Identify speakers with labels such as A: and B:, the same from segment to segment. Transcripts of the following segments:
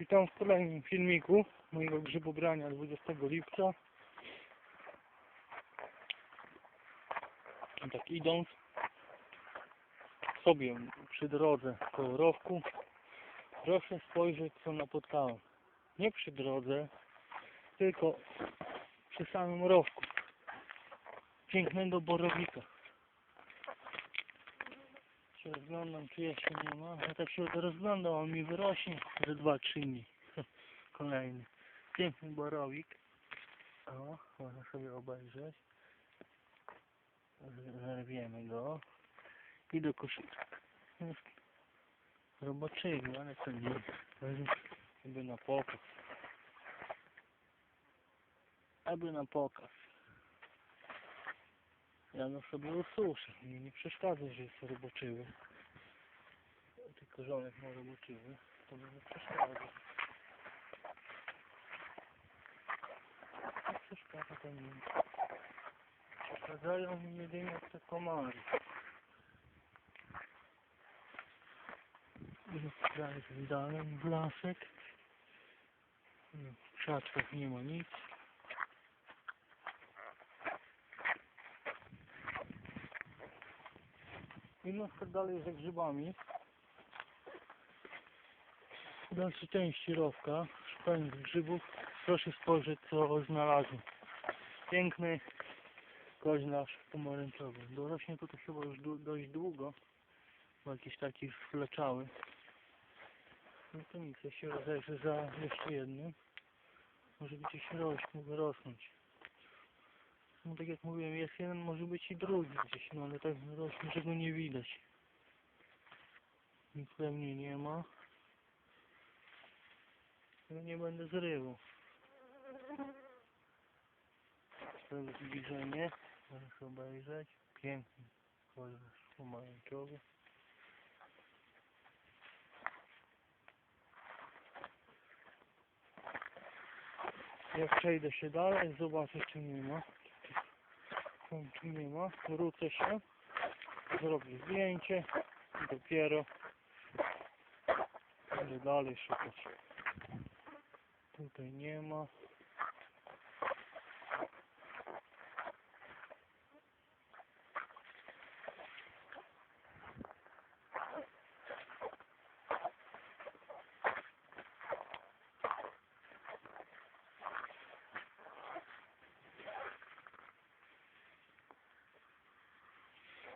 A: Witam w kolejnym filmiku mojego grzybobrania 20 lipca. Tak idąc sobie przy drodze koło rowku, proszę spojrzeć co napotkałem. Nie przy drodze, tylko przy samym rowku. Pięknego borowika. Się rozglądam, czy jeszcze nie ma. Ja tak się rozglądam, on mi wyrośnie ze dwa, trzy dni. Kolejny. Piękny borowik. O, można sobie obejrzeć. Zerwiemy go. I do koszyka. Jest Roboczywy, ale to nie. Jakby na pokaz. Aby na pokaz. Ja no sobie ususzę. Mnie nie przeszkadza, że jest roboczywy. Tylko żonek ma roboczywy. To mnie nie przeszkadza. Nie przeszkadza to mi. Przeszkadzają mi jedynie te komary. Jest dalej w lasek. W krzaczkach nie ma nic. Tak dalej za grzybami, w dalszej części rowka, szukając grzybów, proszę spojrzeć co znalazłem. Piękny koźlarz pomarańczowy. Dorośnie tutaj chyba już dość długo, bo jakiś taki sfleczały. No to nic, ja się rozejrzę za jeszcze jednym. Może gdzieś rośnie, mógł rosnąć. No tak jak mówiłem, jest jeden, może być i drugi gdzieś, no ale tak rośnie, że go nie widać. Nic pewnie nie ma. No nie będę zrywał. To zbliżenie. Możesz obejrzeć. Piękny kolor pomarańczowy. Jak przejdę się dalej, zobaczę czy nie ma. Nie ma, wrócę się, zrobię zdjęcie i dopiero będę dalej szukać. Tutaj nie ma.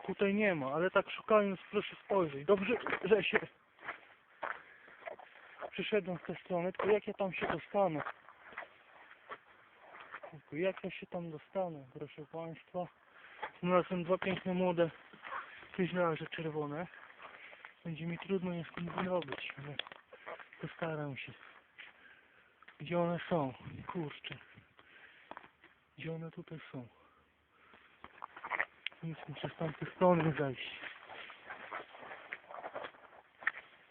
A: Tutaj nie ma, ale tak szukając proszę spojrzeć. Dobrze, że się przyszedłem z tej strony, tylko jak ja tam się dostanę? Jak ja się tam dostanę, proszę Państwa? Znalazłem dwa piękne młode pyźlarze czerwone. Będzie mi trudno je skombinować, ale postaram się. Gdzie one są? Kurczę. Gdzie one tutaj są? Nic muszę z tamtej strony zejść.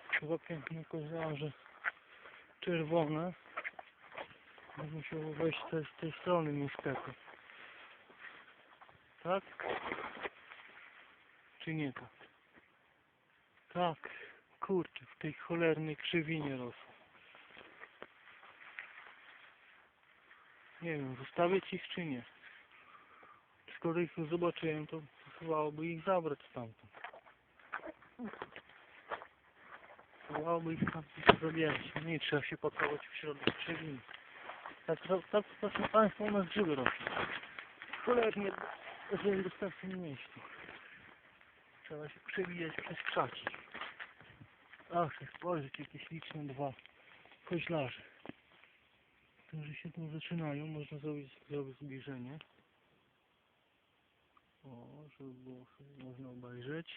A: Chyba piękne koziarze czerwone. Będę musiał wejść te, z tej strony niestety. Tak? Czy nie tak? Tak. Kurczę, w tej cholernej krzywinie rosło. Nie wiem, zostawić ich czy nie. Skoro ich już zobaczyłem, to chybałoby ich zabrać stamtąd. Chybałoby ich stamtąd zabierać. Nie trzeba się pakować w środek krzywiny. Tak, tak, proszę Państwa, u nas grzyby rosną. Cholernie, żeby do starszym nie mieści. Trzeba się przewijać przez krzaki. Ach, spojrzeć, jakie śliczne dwa koźlarze. Którzy się tu zaczynają, można zrobić, zrobić. Żeby było można obejrzeć.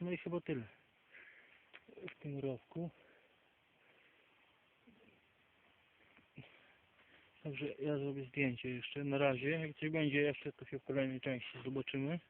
A: No i chyba tyle w tym rowku. Także ja zrobię zdjęcie jeszcze na razie. Jak coś będzie jeszcze, to się w kolejnej części zobaczymy.